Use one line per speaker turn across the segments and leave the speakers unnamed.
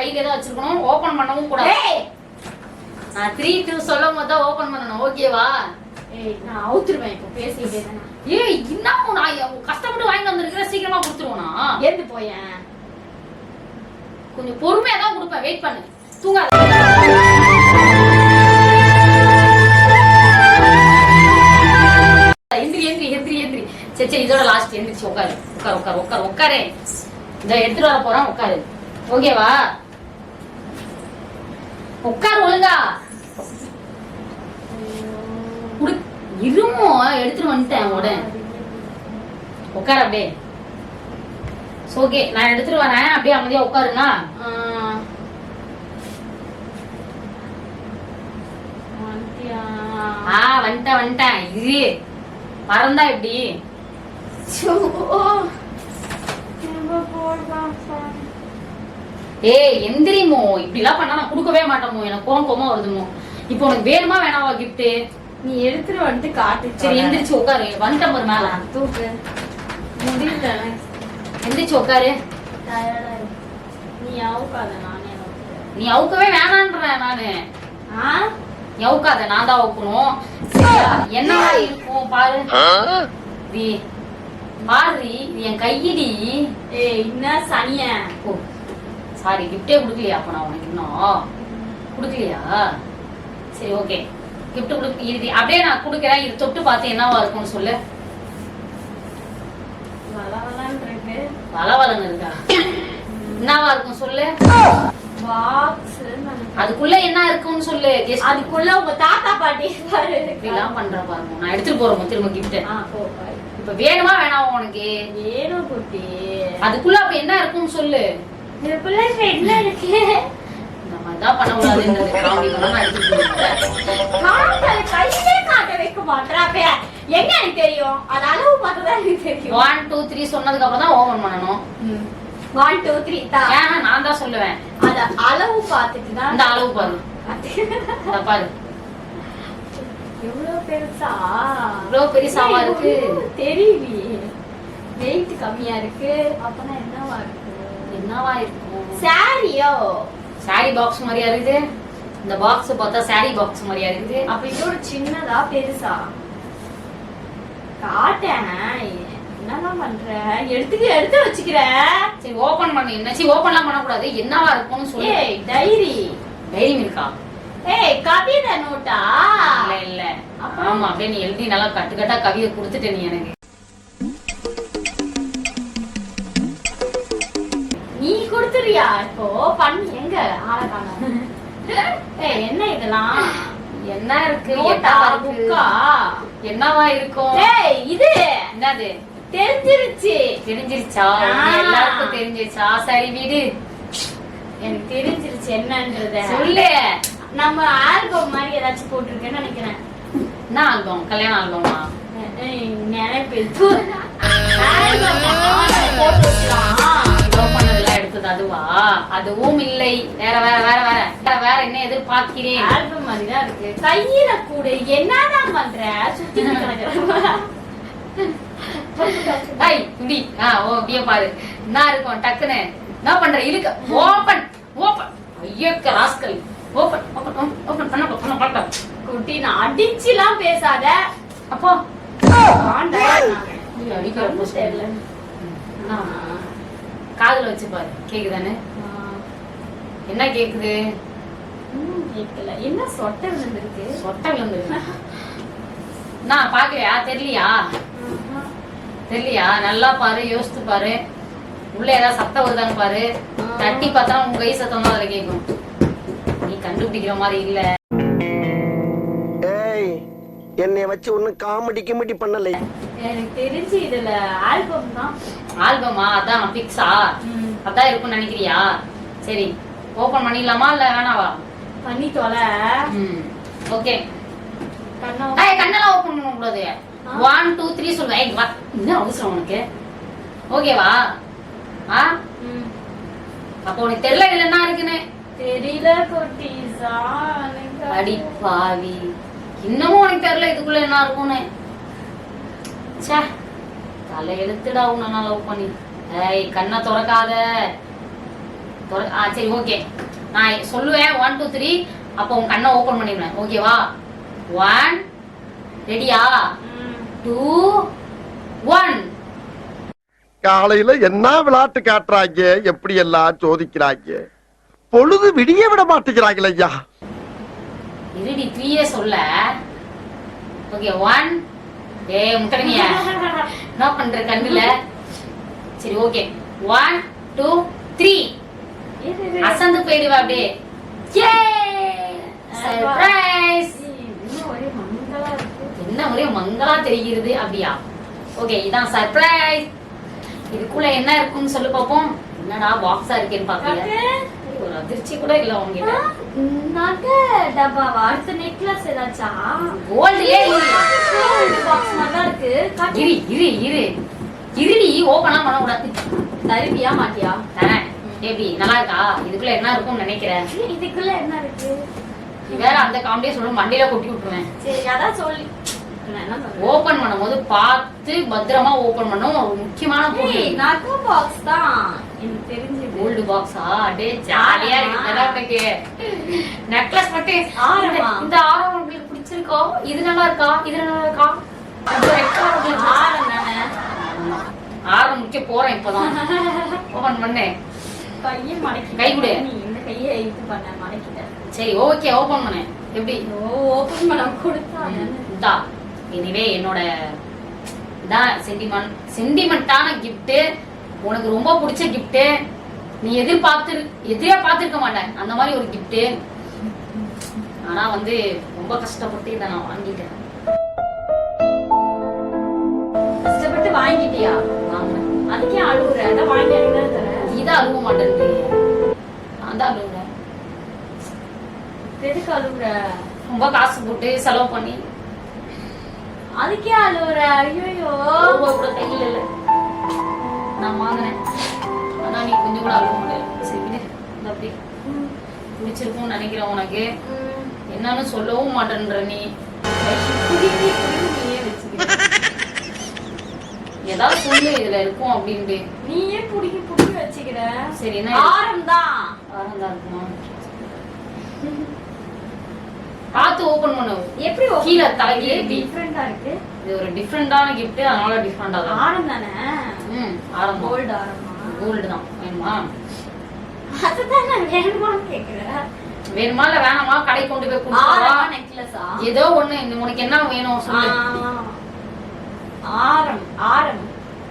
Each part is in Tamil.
கையில தான் வச்சிருக்கணும். ஓபன் பண்ணவும் கூடாது. நான் த்ரீ டூ சொல்லும் போது தான் ஓபன் பண்ணணும். ஓகேவா
ஏய் நான் அவுத்துருவேன் இப்போ. பேசிக்கிட்டே தானே.
ஏய் இன்னும் நான் கஷ்டப்பட்டு வாங்கிட்டு வந்திருக்கிற? சீக்கிரமா கொடுத்துருவோனா
எந்து போயேன்?
கொஞ்சம் பொறுமையா தான் கொடுப்பேன். வெயிட் பண்ணு. தூங்காத. எந்திரி எந்திரி எந்திரி எந்திரி. சரி சரி இதோட லாஸ்ட் எந்திரிச்சு உட்காரு. உட்காரு உட்காரு உட்காரு உட்காரு. இந்த எடுத்துட்டு வர போறான் உட்காரு. ஓகேவா உட்காரு ஒழுங்கா. இருமோ எடுத்துட்டு வந்துட்டேன் உடனே. உட்காரு அப்படியே. ஓகே நான் எடுத்துட்டு வரேன். அப்படியே அமைதியா உட்காருங்க?
ஆ.
வந்துட்டேன் வந்துட்டேன். இது மறந்தா எப்படி? ஏய் எந்திரிமோ. இப்படி எல்லாம் பண்ணா நான் கொடுக்கவே மாட்டோமோ எனக்கு கோவம் கோவமா வருதுமோ. இப்போ உனக்கு வேணுமா வேணாவா gift?
நீ எடுத்துட்டு வந்துட்டு காட்டு.
சரி எந்திரிச்சு உட்காரு. வந்துட்டேன் ஒரு மேல.
தூக்கு. முடியல.
எந்திரிச்சு உட்காரு.
நீ அவுக்காத நானே.
நீ அவுக்கவே வேணான்றேன் நானு. நீ அவுக்காத நான் தான் அவுக்கணும்? என்னவா இருக்கும்? பாரு. இது என் கையிடி.
ஏய் என்ன சனிய
ஓ. சாரி கிஃப்டே கொடுக்கலையா? அப்ப நான் உனக்கு இன்னும் கொடுக்கலையா? சரி ஓகே கிஃப்ட் கொடுக்க இது அப்படியே நான் கொடுக்குறேன். இது தொட்டு பார்த்து என்னவா இருக்கும்னு சொல்லு.
வளவலன்னு இருக்கு?
என்னவா இருக்கும் சொல்லு? அதுக்குள்ள என்ன இருக்கும்னு சொல்லு.
அதுக்குள்ள உங்க தாத்தா பாட்டி
இப்படிலாம் பண்ற பாருங்க. நான் எடுத்துட்டு போறேன் திரும்ப கிஃப்ட். இப்ப வேணுமா வேணாமா உனக்கு?
வேணும் குட்டி.
அதுக்குள்ள அப்ப என்ன இருக்கும்னு சொல்லு.
இதுக்குள்ள என்ன இருக்கு?
இந்த மாதிரி தான் காமெடி பண்ணா எடுத்துட்டு
கையிலே காட்ட வைக்க மாட்டாப்ப எங்க எனக்கு தெரியும்? அது அளவு பார்த்து தான் எனக்கு தெரியும்.
ஒன் டூ த்ரீ சொன்னதுக்கு அப்புறம் தான் ஓபன்
தான்
ஏன்னா நான் தான் சொல்லுவேன்.
அத அளவு பார்த்துட்டு தான்
இந்த அளவு பாரு. இந்த பாரு.
எவ்வளவு பெருசா?
இவ்வளவு பெருசாவா இருக்கு?
தெரியலையே. வெயிட் கம்மியா இருக்கு. அப்பனா என்னவா இருக்கு?
என்னவா இருக்கும்
சாரியோ
சாரி பாக்ஸ் மாதிரியா இருக்குது? இந்த பாக்ஸ் பார்த்தா சாரி பாக்ஸ் மாதிரியா இருக்குது?
அப்ப இதோட சின்னதா பெருசா? காட்டேன். என்னதான் பண்ற? எடுத்துக்க எடுத்து வச்சுக்கிற.
சரி ஓபன் பண்ணு. என்னாச்சு ஓபன்லாம் பண்ணக்கூடாது. என்னவா இருக்கும்னு சொல்லு.
ஏய் டைரி.
தைரியம் இருக்கா?
ஏய் கவிதை நோட்டா?
இல்ல இல்ல. ஆமா அப்படியே நீ எழுதி நல்லா கட்டு கட்டா கவிதை கொடுத்துட்ட நீ எனக்கு.
கொடுத்துறியா இப்போ பண்ணு எங்க? ஆள காணோம். என்ன இதெல்லாம்?
என்ன இருக்கு?
புக்கா?
என்னவா இருக்கும்?
இது
என்னது?
தெரிஞ்சிருச்சு.
தெரிஞ்சிருச்சா? எல்லாருக்கும் தெரிஞ்சிருச்சா? சரி வீடு.
எனக்கு தெரிஞ்சிருச்சு என்னன்றத.
சொல்லு.
நம்ம ஆல்பம் மாதிரி ஏதாச்சும் போட்டிருக்கேன்னு நினைக்கிறேன்.
என்ன ஆல்பம்? கல்யாண ஆல்பமா?
நினைப்பு. போட்டு வைக்கலாம்.
எடுத்தது அதுவா அதுவும் இல்லை. வேற வேற வேற வேற. வேற வேற என்ன எதிர்பார்க்கிறேன்?
ஆல்பம் மாதிரி தான் இருக்கு. கையில கூட. என்னதான் பண்ற? சுத்தி
ஐய் இப்படி ஆ ஓ அப்படியே பாரு. என்ன இருக்கும்? டக்குன்னு. என்ன பண்ற? இழுக்க. ஓபன் ஓபன் ஐயக்க ராஸ்கல். ஓபன் ஓபன் ஓபன் பண்ண பண்ண பண்ண
குட்டி நான் அடிச்சுலாம் பேசாத.
அப்போ.
ஆண்டா
நீ அடிக்கிற
தெரியல.
காதுல வச்சு பாரு. கேக்குதானே என்ன கேக்குது?
கேட்கல என்ன சொட்டை விழுந்திருக்கு?
சொட்டை விழுந்து நான் பாக்கலையா? தெரியலையா? தெரியலையா? நல்லா பாரு யோசித்து பாரு. உள்ள ஏதாவது சத்தம் வருதான்னு பாரு. தட்டி பார்த்தா உங்க கை சத்தம் தான் அதுல கேட்கும். நீ கண்டுபிடிக்கிற மாதிரி இல்ல.
ஏய் என்னைய வச்சு ஒன்னும் காமெடி கிமெடி பண்ணலை.
எனக்கு தெரிஞ்சு இதுல ஆல்பம் தான்.
ஆல்பமா அதான் பிக்ஸா அதான் இருக்கும்னு நினைக்கிறியா? சரி ஓபன் பண்ணிடலாமா இல்ல வேணாவா?
பண்ணி தொலை
ஓகே கண்ணெல்லாம் ஓபன் பண்ண கூடாது. ஒன் டூ த்ரீ சொல்லுவேன். என்ன அவசரம் உனக்கு? ஓகேவா ஆ? அப்போ உனக்கு தெரியல இதுல என்ன இருக்குன்னு?
தெரியல குட்டீஸா
அடி பாவி இன்னமும் உனக்கு தெரியல இதுக்குள்ள என்ன இருக்கும்னு? ச்சே. தலை எழுத்துடா உன்னை நான் லவ் பண்ணி. ஏய் கண்ணை திறக்காத. தொற- ஆ சரி ஓகே நான் சொல்லுவேன் ஒன் டூ த்ரீ அப்போ உன் கண்ணை ஓபன் பண்ணிடுவேன். ஓகேவா ஒன் ரெடியா டூ ஒன்
காலையில என்ன விளையாட்டு காட்டுறாங்க? எப்படி எல்லாம் சோதிக்கிறாங்க? பொழுது விடிய விட மாட்டேங்கிறாங்களே ஐயா.
இருடி த்ரீயே சொல்ல. ஓகே ஒன் ஏ முட்டனியா என்ன பண்ற கண்ணுல? சரி ஓகே ஒன் டூ த்ரீ. அசந்து போயிடுவா அப்படியே. A surprise. என்ன ஒரே மங்களா தெரிகிறது அப்படியா? ஓகே இதான் சர்ப்ரைஸ் இதுக்குள்ள என்ன இருக்குன்னு சொல்லு பாப்போம். என்னடா பாக்ஸா இருக்கேன்னு பாக்கல
காட்டு.
ஒரு அதிர்ச்சி கூட இல்ல உங்ககிட்ட
நகை டப்பாவா? அடுத்த necklace ஏதாச்சா?
கோல்டுலே
box மாதிரிதான் இருக்கு.
இரு இரு இரு. இருடி ஓபனா பண்ண கூடாது
தருவியா மாட்டியா?
எப்படி நல்லா இருக்கா? இதுக்குள்ள என்ன இருக்கும்னு நினைக்கிறேன்.
இதுக்குள்ள என்ன இருக்கு?
வேற அந்த காமெடியே சொல்லு மண்டையில கொட்டி விட்டுருவேன்.
சரி அதான் சொல்லி.
ஓபன் பண்ணும்போது பார்த்து பத்திரமா ஓபன் பண்ணும் ஒரு முக்கியமான பொருள்.
நகை box தான். எனக்கு
கோல்டு பாக்ஸா டே ஜாலியா இருக்கு. நெக்லஸ் மட்டும்? இந்த- ஆரம். உங்களுக்கு பிடிச்சிருக்கா? இது நல்லா இருக்கா? இது நல்லா இருக்கா?
ஆரம் தானே.
ஆரம் முக்கிய போறேன் இப்பதான். ஓபன் பண்ணேன்
கையை மடக்கி
கை கொடு.
நீ இந்த கையை இது பண்ண மடக்கிட்ட
சரி ஓகே ஓபன் பண்ணேன் எப்படி?
ஓ ஓபன் பண்ண கொடுத்தா
எனிவே என்னோட இதான் சென்டிமெண்ட் சென்டிமெண்டான gift உனக்கு ரொம்ப பிடிச்ச gift நீ எதிர்பார்த்து எதிரே பார்த்திருக்க மாட்டேன். அந்த மாதிரி ஒரு gift ஆனா வந்து ரொம்ப கஷ்டப்பட்டு இதை நான் வாங்கிட்டேன்.
கஷ்டப்பட்டு வாங்கிட்டியா?
வாங்கினேன்.
அதுக்கே அழுகுற அதான் வாங்கி தான்
அழுவ மாட்டேன் நான் தான் அழுகுறேன்
எதுக்கு அழுகுற
ரொம்ப காசு போட்டு செலவு பண்ணி.
அதுக்கே அழுகுற ஐயோ
கூட கையில் இல்லை. நான் வாங்கினேன் ஆனா நீ கொஞ்சம் கூட அழுவ முடியல சரி. இந்த அப்படி பிடிச்சிருக்கும்னு நினைக்கிறேன் உனக்கு. என்னன்னு சொல்லவும் மாட்டேன்ற நீ. ஏதாவது சொல்லு இதுல இருக்கும் அப்படின்ட்டு.
நீயே புடிக்கி புடிக்கி வச்சுக்கிற
சரி என்ன?
ஆரம் தான்
ஆரந்தா இருக்குமா? பார்த்து ஓபன் பண்ணு.
எப்படி
கீழே எப்படி?
டிஃபரெண்டா இருக்கு.
இது ஒரு டிஃப்ரெண்டான கிஃப்ட் அதனால டிஃப்ரெண்டா தான்.
ஆரம் தானே
ம். ஆரம்பம்.
கோல்டு ஆரமா
கோல்டு தான். வேணுமா?
அதுதான் நான் வேணுமான்னு கேக்குறேன்.
வேணுமா இல்ல வேணாமா? கடை கொண்டு போய்
ஆரமா நெக்லஸா
ஏதோ ஒண்ணு உனக்கு என்ன வேணும் சொல்லு.
ஆரம் ஆரம்.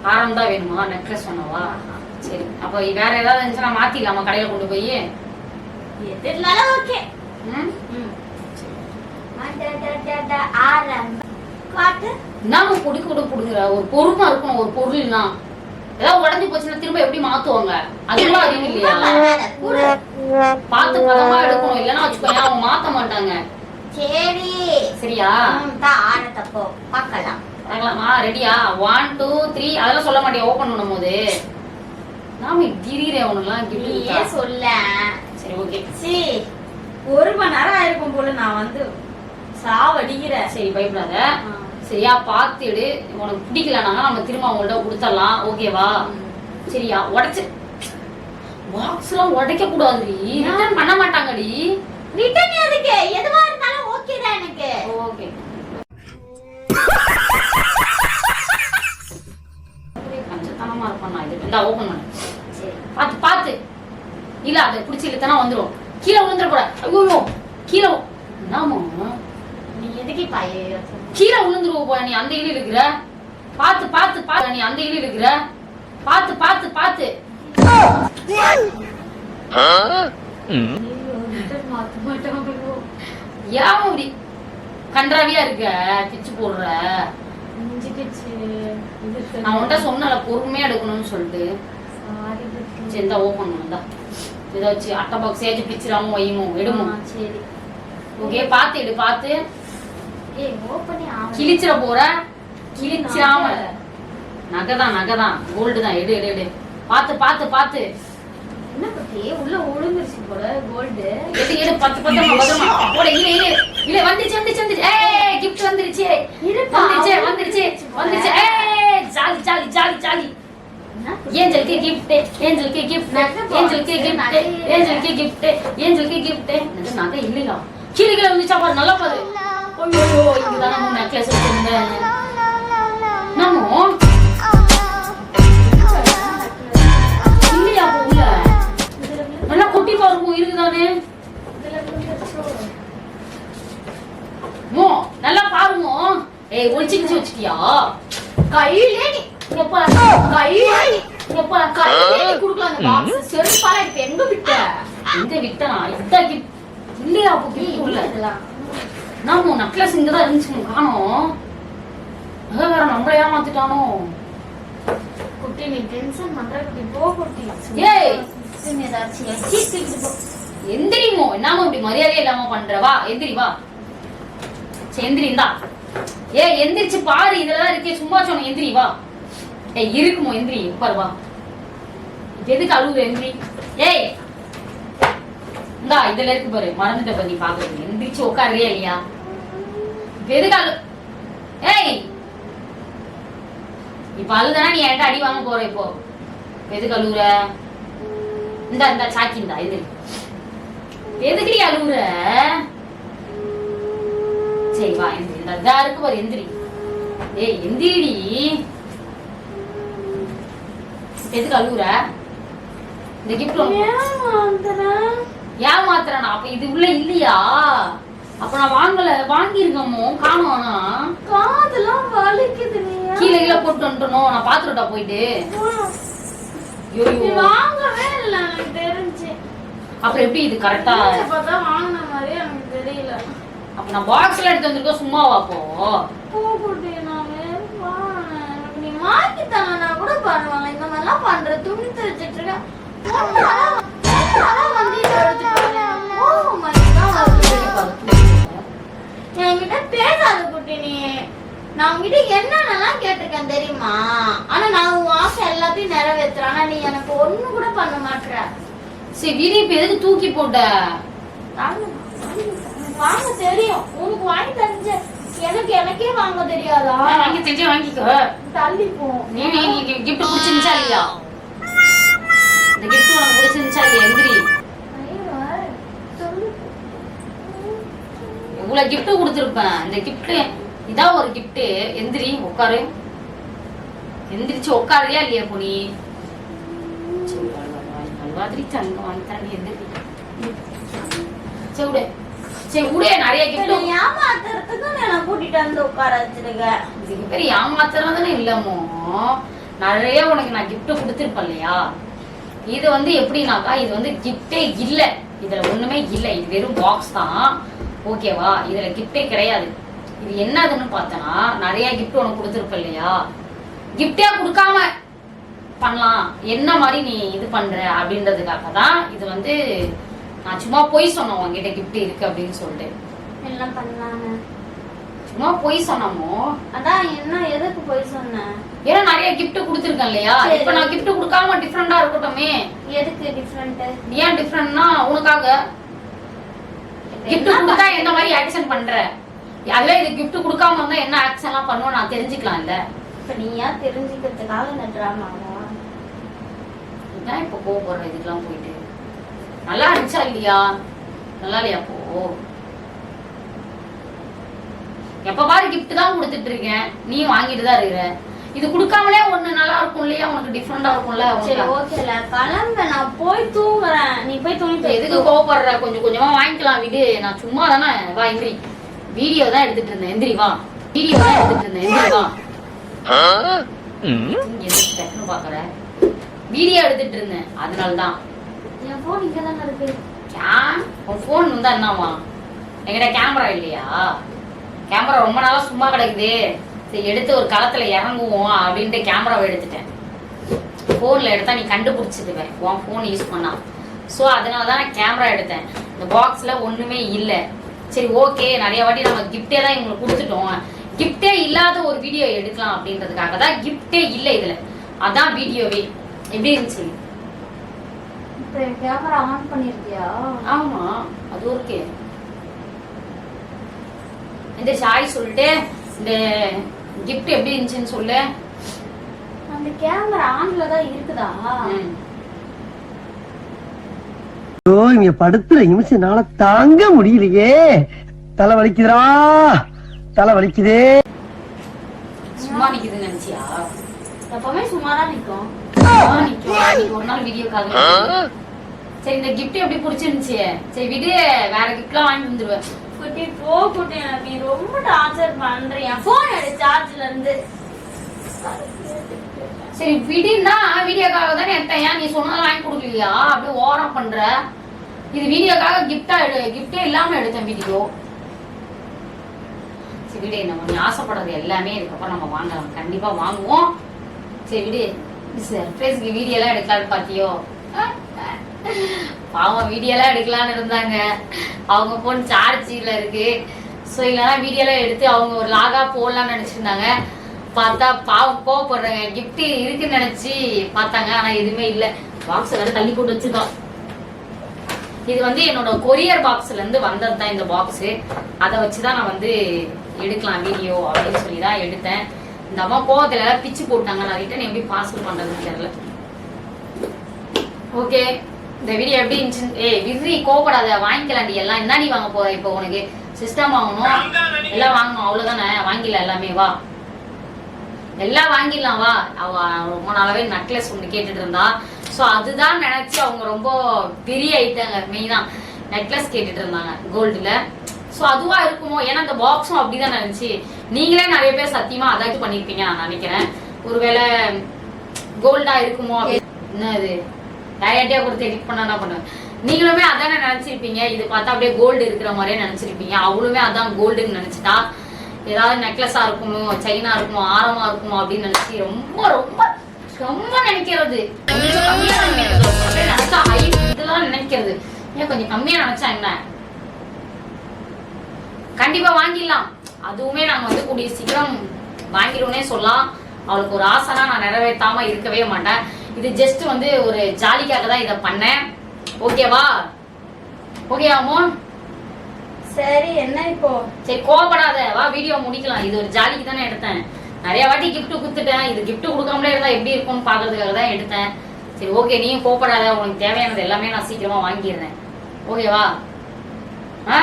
ஆரம் தான் வேணுமா? நெக்லஸ் சொன்னவா? சரி. அப்ப வேற ஏதாவது இருந்துச்சுன்னா மாத்திடலாமா கடையில கொண்டு போய்?
எது இருந்தாலும் ஓகே
ம்?
ஆரம். காட்டு.
என்னமோ கொடுக்க கூட கொடுக்குற? ஒரு பொறுமை இருக்கணும். ஒரு பொருள்னா. ஏதாவது உடஞ்சு போச்சுன்னா திரும்ப எப்படி மாத்துவாங்க? அதுலாம் அறிவு இல்லையா? பார்த்து பதமா எடுக்கணும். இல்லைன்னா வச்சுக்கோங்க அவங்க மாத்த மாட்டாங்க.
சரி.
சரியா?
தான் ஆரத்தப்போ பார்க்கலாம்.
பார்க்கலாமா. ரெடியா? ஒன் டூ த்ரீ அதெல்லாம் சொல்ல மாட்டேன் ஓபன் பண்ணும் போது. நாம உனக்குலாம்
நீயே
கிஃப்ட்
சொல்ல.
சரி ஓகே
சி ஒரு மணி நேரம் ஆயிருக்கும் போல நான் வந்து சாவடிக்கிறேன்.
சரி பயப்படாத. சரியா பார்த்து எடு உனக்கு பிடிக்கலனாங்க நம்ம திரும்ப அவங்கள்ட்ட கொடுத்துடலாம் ஓகேவா? சரியா? உடைச்சு. பாக்ஸ் எல்லாம் உடைக்க கூடாதுடி ரிட்டர்ன் பண்ண மாட்டாங்கடி.
ரிட்டர்ன் எதுக்கு? எதுவா இருந்தாலும் ஓகே தான் எனக்கு.
ஓகே கஞ்சத்தனமா இருப்பான் நான் இது இந்தா ஓபன் பண்ணு.
சரி.
பார்த்து பார்த்து. இல்ல அதை பிடிச்சி இழுத்தனா கீழே விழுந்துட கூட ஐயோ. கீழே என்னம்மா?
நீ எதுக்கு பாய
கீழே விழுந்துருவ போய் நீ அந்த இழு இருக்கிற? பார்த்து பார்த்து பார்த்து. நீ அந்த இழு இருக்கிற? பார்த்து பார்த்து பார்த்து. ஏன் அப்படி கன்றாவியா இருக்க? பிச்சு போடுற. நான் உன்கிட்ட சொன்னல பொறுமையா எடுக்கணும்னு சொல்லிட்டு.
சாரி
இந்த ஓபன் பண்ணா இதை வச்சு அட்டை பாக்ஸ் ஏச்சு பிச்சிடாம வையுமோ? எடுமோ?
சரி.
ஓகே பார்த்து எடு பார்த்து. கிழிச்சிட போற? கிழிச்சிடாம. நகைதான் நகைதான். கோல்டு தான். எடு எடு எடு. பார்த்து பார்த்து பார்த்து.
என்ன பத்தி? உள்ள ஒழுங்குருச்சு போல கோல்டு
எடு எடு. பத்து பத்திரமா பத்திரமா போட இல்ல இல்ல இல்ல வந்துச்சு வந்துச்சு வந்துச்சு. ஏய் கிஃப்ட் வந்துருச்சு. வந்துருச்சு வந்துருச்சு வந்துருச்சு. ஏய் ஜாலி ஜாலி ஜாலி ஜாலி. ஏஞ்சலுக்கு கிஃப்ட் ஏஞ்சலுக்கு கிஃப்ட்
நகை
ஏஞ்சலுக்கு கிஃப்ட்
நகை.
ஏஞ்சலுக்கு கிஃப்ட் ஏஞ்சலுக்கு கிஃப்ட் நகை இல்லையா? கீழே கீழே வந்துச்சா பாரு நல்லா பாரு. ஐயோ இங்க தான் நம்ம நெக்லஸ் வச்சிருந்தேன் நாமோ இல்லையா உள்ள? நல்லா குட்டி பாருங்க இருக்குதானே? மோ நல்லா பாருங்க. ஏய் ஒளிச்சிக்கிச்சு வச்சுக்கியா
கையிலே நீ
பாரு
கையிலே நீ
பாரு
கையிலே நீ குடுக்கலாம் அந்த பாக்ஸ் செருப்பால இப்ப எங்க விட்ட?
எங்க விட்டனா? இதான் இல்லையா அப்போ கிஃப்ட் உள்ள? நாம நக்லஸ் இங்க தான் இருந்துச்சு காணோம். அங்க வேற நம்மள ஏமாத்திட்டானோ?
குட்டி நீ டென்ஷன் பண்ற குட்டி. போ குட்டி.
ஏய்.
ஏதாச்சும் எச்சி தூக்கிட்டு போ.
எந்திரிமோ? என்னமோ இப்படி மரியாதையே இல்லாம பண்ற? வா எந்திரி வா. சரி எந்திரி இந்தா ஏ எந்திரிச்சு பாரு. இதுலதான் இருக்கே. சும்மா சொன்ன எந்திரி வா. ஏய் இருக்குமோ? எந்திரி உட்காரு வா. எதுக்கு அழுகுற எந்திரி? ஏய் இந்தா இதுல இருக்கு பாரு மறந்துட்ட பாரு பாக்குறது. எந்திரிச்சு உட்காருறியா இல்லையா? இப்ப ஏய்! இப்ப அழுதானா நீ என்கிட்ட அடி வாங்க போற இப்போ. இப்ப எதுக்கு அழுகுற இந்தா இந்தா சாக்கி இந்தா எந்திரி எதுக்குடி அழுகுற சரி வா எந்திரி. இந்த இதா இருக்கு பாரு எந்திரி. ஏய் எந்திரிடி. எதுக்கு அழுகுற இந்த கிஃப்ட் ஏமாத்துறானா? அப்ப இது உள்ள இல்லையா? அப்ப நான் வாங்கல வாங்கியிருக்கமோ காணோம் ஆனா.
காதெல்லாம் வலிக்குது
கீழே கீழே போட்டு வந்துட்டோம் நான் பாத்துட்டா போயிட்டு.
வாங்கவே இல்ல எனக்கு தெரிஞ்சு.
அப்புறம் எப்படி இது கரெக்டா
பார்த்தா வாங்கின மாதிரி எனக்கு தெரியல.
அப்ப நான் பாக்ஸ்ல எடுத்து வந்திருக்கோம் சும்மாவா அப்போ?
பூ. எனக்கு நீ வாங்கி தரலனா கூட பரவாயில்ல. இந்த மாதிரிலாம் பண்ற துணி துவைச்சிட்டு இருக்க. என்கிட்ட பேசாத குட்டி நீ. நான் உன்கிட்ட என்னென்னலாம் கேட்டிருக்கேன் தெரியுமா? ஆனா நான் உன் ஆசை எல்லாத்தையும் நிறைவேற்றுறேன் ஆனா நீ எனக்கு ஒண்ணு கூட பண்ண மாட்ற.
சரி விடி இப்ப எதுக்கு தூக்கி போட்ட?
வாங்க, தெரியும். உனக்கு வாங்கி தெரிஞ்ச எனக்கு எனக்கே வாங்க தெரியாதா?
வாங்கி செஞ்சு வாங்கிக்கோ.
தள்ளி போ
நீ நீ கிஃப்ட் பிடிச்சிருந்துச்சா இல்லையா இந்த கிஃப்ட் உனக்கு பிடிச்சிருந்துச்சா இல்லையா எந்திரி
ஐயோ, சொல்லு.
இவ்வளவு gift கொடுத்துருப்பேன். இந்த gift இதான் ஒரு gift எந்திரி உட்காரு. எந்திரிச்சு உட்காருறியா இல்லையா இப்போ நீ நிறைய
ஏமாத்துறதுக்கு நான் கூட்டிட்டு வந்து உட்கார வச்சிருக்க.
இதுக்கு பேர் ஏமாத்துறதுன்னு இல்லமோ நிறைய உனக்கு நான் gift கொடுத்துருப்பேன் இல்லையா? இது வந்து எப்படின்னாக்கா இது வந்து கிஃப்டே இல்ல. இதுல ஒண்ணுமே இல்ல. இது வெறும் பாக்ஸ் தான். ஓகேவா? இதுல கிஃப்டே கிடையாது. இது என்னதுன்னு பார்த்தனா நிறைய gift உனக்கு கொடுத்துருப்ப இல்லையா? கிஃப்டே கொடுக்காம பண்ணலாம். என்ன மாதிரி நீ இது பண்ற அப்படின்றதுக்காக தான் இது வந்து நான் சும்மா பொய் சொன்னேன் உன்கிட்ட gift இருக்கு அப்படின்னு சொல்லிட்டு.
எல்லாம் பண்ணலாங்க.
சும்மா பொய் சொன்னமோ?
அதான் என்ன எதுக்கு போய் சொன்னேன்
ஏன்னா நிறைய gift கொடுத்துருக்கேன் இல்லையா. இப்ப நான் gift கொடுக்காம டிஃப்ரெண்டா இருக்கட்டுமே.
எதுக்கு டிஃப்ரெண்ட்
ஏன் டிஃப்ரெண்ட்னா உனக்காக. Gift கொடுத்தா என்ன மாதிரி ஆக்ஷன் பண்ற? அதுவே இது gift கொடுக்காம இருந்தா என்ன எல்லாம் பண்ணுவோம்? நான் தெரிஞ்சுக்கலாம் இல்ல
இப்ப நீயா தெரிஞ்சுக்கிறதுக்காக இந்த டிராமாவா
இதான் இப்ப கோவப்படுற இதுக்கெல்லாம் போயிட்டு. நல்லா இருந்துச்சா இல்லையா? நல்லா இல்லையா அப்போ எப்ப பாரு gift தான் கொடுத்துட்டு இருக்கேன். நீ வாங்கிட்டு தான் இருக்கிற. இது கொடுக்காமலே ஒண்ணு நல்லா இருக்கும் இல்லையா? உனக்கு டிஃப்ரெண்டா இருக்கும்ல
சரி. ஓகேல கிளம்ப நான் போய் தூங்குறேன். நீ போய்
இப்ப எதுக்கு கோவப்படுற? கொஞ்சம் கொஞ்சமா வாங்கிக்கலாம் விடு. நான் சும்மா தானே வா எந்திரி. வீடியோ தான் எடுத்துட்டு இருந்தேன். எந்திரி வா. வீடியோ தான் எடுத்துட்டு இருந்தேன். எந்திரி வா. பாக்குற? வீடியோ எடுத்துட்டு இருந்தேன். அதனால தான்
என் போன் இங்க தானே இருக்கு.
ஏன் உன் ஃபோன் வந்தா என்னவா என்கிட்ட கேமரா இல்லையா? கேமரா ரொம்ப நாளா சும்மா கிடக்குது. சரி எடுத்து ஒரு களத்துல இறங்குவோம் அப்படின்ட்டு கேமராவை எடுத்துட்டேன். ஃபோன்ல எடுத்தா நீ கண்டுபிடிச்சிடுவேன் உன் ஃபோன் யூஸ் பண்ணா ஸோ அதனால தான் நான் கேமரா எடுத்தேன். இந்த பாக்ஸ்ல ஒண்ணுமே இல்லை. சரி ஓகே நிறைய வாட்டி நம்ம கிஃப்டே தான் இவங்களுக்கு கொடுத்துட்டோம். கிஃப்டே இல்லாத ஒரு வீடியோ எடுக்கலாம் அப்படின்றதுக்காக தான் கிஃப்டே இல்லை இதுல. அதான் வீடியோவே எப்படி இருந்துச்சு?
கேமரா ஆன் பண்ணிருக்கியா?
ஆமா அது ஓகே இந்த ஷாய் சொல்லிட்டு இந்த gift எப்படி இருந்துச்சுன்னு சொல்லு.
அந்த கேமரா ஆன்ல தான் இருக்குதா.
ஐயோ இங்க படுத்துற நிமிஷம்னால தாங்க முடியலையே. தலை வலிக்குதுடா. தலை வலிக்குதே.
சும்மா நிக்குதுன்னு நினைச்சியா?
எப்பவுமே சும்மா தான் நிக்கும்
ஒரு நாள் வீடியோக்காக சரி இந்த கிஃப்ட் எப்படி பிடிச்சிருந்துச்சு? சரி விடு. வேற கிஃப்ட்லாம் வாங்கி வந்துருவேன்.
குட்டி போ குட்டி எனக்கு நீ ரொம்ப டார்ச்சர் பண்றியா? போன் எடு சார்ஜ்ல இருந்து.
சரி விடின்னா வீடியோக்காக தானே எடுத்தேன். ஏன் நீ சொன்னதை வாங்கி கொடுக்கலையா? அப்படியே ஓரம் பண்ற. இது வீடியோக்காக கிஃப்டா எடு கிஃப்டே இல்லாம எடுத்தேன் வீடியோ சரி விடு நம்ம நீ ஆசைப்படுறது எல்லாமே இதுக்கப்புறம் நம்ம வாங்கலாம். கண்டிப்பா வாங்குவோம். சரி விடு. சர்ப்ரைஸ்க்கு வீடியோ எல்லாம் எடுக்கலாம்னு பாத்தியோ பாவம் வீடியோ எல்லாம் எடுக்கலாம்னு இருந்தாங்க. அவங்க போன் சார்ஜில் இருக்கு. ஸோ இல்லைனா வீடியோ எல்லாம் எடுத்து அவங்க ஒரு லாகா போடலாம்னு நினைச்சிருந்தாங்க. பார்த்தா பாவம் கோவப்படுறாங்க. கிஃப்ட் இருக்குன்னு நினைச்சு பார்த்தாங்க. ஆனா எதுவுமே இல்ல. பாக்ஸ் வேற தள்ளி போட்டு வச்சிருக்கோம். இது வந்து என்னோட கொரியர் பாக்ஸ்ல இருந்து வந்தது தான் இந்த பாக்ஸ் அதை வச்சுதான் நான் வந்து எடுக்கலாம் வீடியோ அப்படின்னு சொல்லி தான் எடுத்தேன். இந்த அம்மா கோவத்தில் எல்லாம் பிச்சு போட்டாங்க. நான் ரிட்டன் எப்படி பார்சல் பண்றதுன்னு தெரியல. ஓகே இந்த வீடியோ எப்படி இருந்துச்சு? ஏய் விரி கோவப்படாத. வாங்கிக்கலாண்டி எல்லாம் என்னடி வாங்க போற இப்போ உனக்கு? சிஸ்டம் வாங்கணும். எல்லாம் வாங்கணும். அவ்வளவுதானே? வாங்கிடலாம் எல்லாமே. வா. எல்லாம் வாங்கிடலாம். வா. அவ ரொம்ப நாளாவே நெக்லஸ் ஒண்ணு கேட்டுட்டு இருந்தா. சோ அதுதான் நினைச்சு அவங்க ரொம்ப பெரிய ஆயிட்டாங்க. மெயினா நெக்லஸ் கேட்டுட்டு இருந்தாங்க. கோல்டுல சோ அதுவா இருக்குமோ? ஏன்னா அந்த பாக்ஸும் அப்படிதான் நினைச்சு நீங்களே நிறைய பேர் சத்தியமா அதாச்சும் பண்ணிருப்பீங்க நான் நினைக்கிறேன். ஒருவேளை கோல்டா இருக்குமோ? அப்படி- என்ன இது டயட்டே கொடுத்து எடிட் பண்ணா என்ன பண்ணுவேன் நீங்களுமே அதானே நினைச்சிருப்பீங்க? இது பார்த்தா அப்படியே கோல்டு இருக்கிற மாதிரியே நினைச்சிருப்பீங்க. அவளுமே அதான் கோல்டுன்னு நினைச்சிட்டா. ஏதாவது நெக்லஸா இருக்கணும் செயினா இருக்கணும் ஆரமா இருக்கணும் அப்படின்னு நினைச்சு ரொம்ப ரொம்ப ரொம்ப நினைக்கிறது. கொஞ்சம் நினைக்கிறது. ஹை இதெல்லாம் நினைக்கிறது. ஏன் கொஞ்சம் கம்மியா நினைச்சா என்ன? கண்டிப்பா வாங்கிடலாம். அதுவுமே நாங்க வந்து கூடிய சீக்கிரம் வாங்கிடுவோன்னே சொல்லலாம். அவளுக்கு ஒரு ஆசைனா நான் நிறைவேற்றாம இருக்கவே மாட்டேன். இது ஜஸ்ட் வந்து ஒரு ஜாலிக்காக தான் இதை பண்ணேன். ஓகேவா ஓகே அமோன்
சரி என்ன இப்போ?
சரி கோவப்படாத. வா வீடியோ முடிக்கலாம். இது ஒரு ஜாலிக்கு தானே எடுத்தேன். நிறைய வாட்டி gift குத்துட்டேன் இது gift கொடுக்காமலே இருந்தா எப்படி இருக்கும்னு பாக்குறதுக்காக தான் எடுத்தேன். சரி ஓகே நீயும் கோவப்படாத. உனக்கு தேவையானது எல்லாமே நான் சீக்கிரமா வாங்கிடுறேன். ஓகேவா ஆ?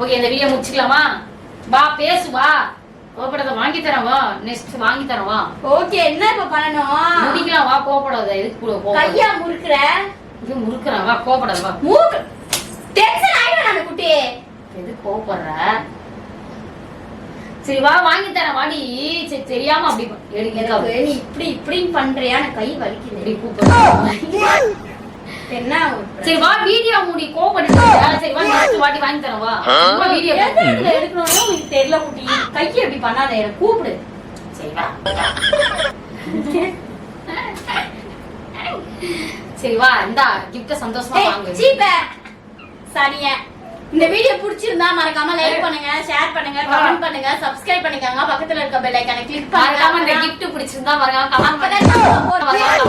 ஓகே இந்த வீடியோ முடிச்சுக்கலாமா? வா பேசு வா. கோவப்படாத வாங்கி தரேன் வா நெக்ஸ்ட் வாங்கி தரேன் வா
ஓகே என்ன இப்ப பண்ணணும்?
முடிக்கலாம் வா கோவப்படாத எதுக்கு கூட கோவப்படாத
கையா முறுக்குற?
இது முறுக்குறேன் வா கோவப்படாத வா.
மூக்கு டென்ஷன் ஆயிடும் அந்த குட்டி.
எது கோவப்படுற சரி வா வாங்கி தரேன் வாடி. சரி தெரியாம அப்படி ப-
நீ இப்படி இப்படின்னு பண்றியா? கை வலிக்குது.
இப்படி கூப்பிடுற.
என்ன
சரி வா வீடியோ மூடி கோவப்பட்டு சரி வா நெக்ஸ்ட் வாட்டி வாங்கி தரேன் வா. சும்மா வீடியோ
இடத்துல எடுக்கணும்னு உனக்கு தெரியல குட்டி. கையை எப்படி பண்ணாத எனக்கு கூப்பிடு.
சரி வா. சரி வா இந்தா கிஃப்ட் சந்தோஷமா வாங்கு.
சீப்ப சனிய இந்த வீடியோ பிடிச்சிருந்தா மறக்காம லைக் பண்ணுங்க ஷேர் பண்ணுங்க கமெண்ட் பண்ணுங்க சப்ஸ்கிரைப் பண்ணிக்கங்க. பக்கத்துல இருக்க பெல் ஐக்கானை கிளிக்
பண்ணுங்க. இந்த கிஃப்ட் பிடிச்சிருந்தா மறக்காம கமெண்ட் பண்ணுங்க.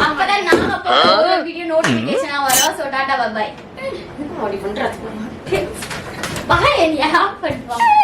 அப்பதான் நாங்க போற வீடியோ நோட்டிபிகேஷனா வரும். சோ டாடா பை
பை மாடி பண்றது? பை என்ன பண்ணுவோம்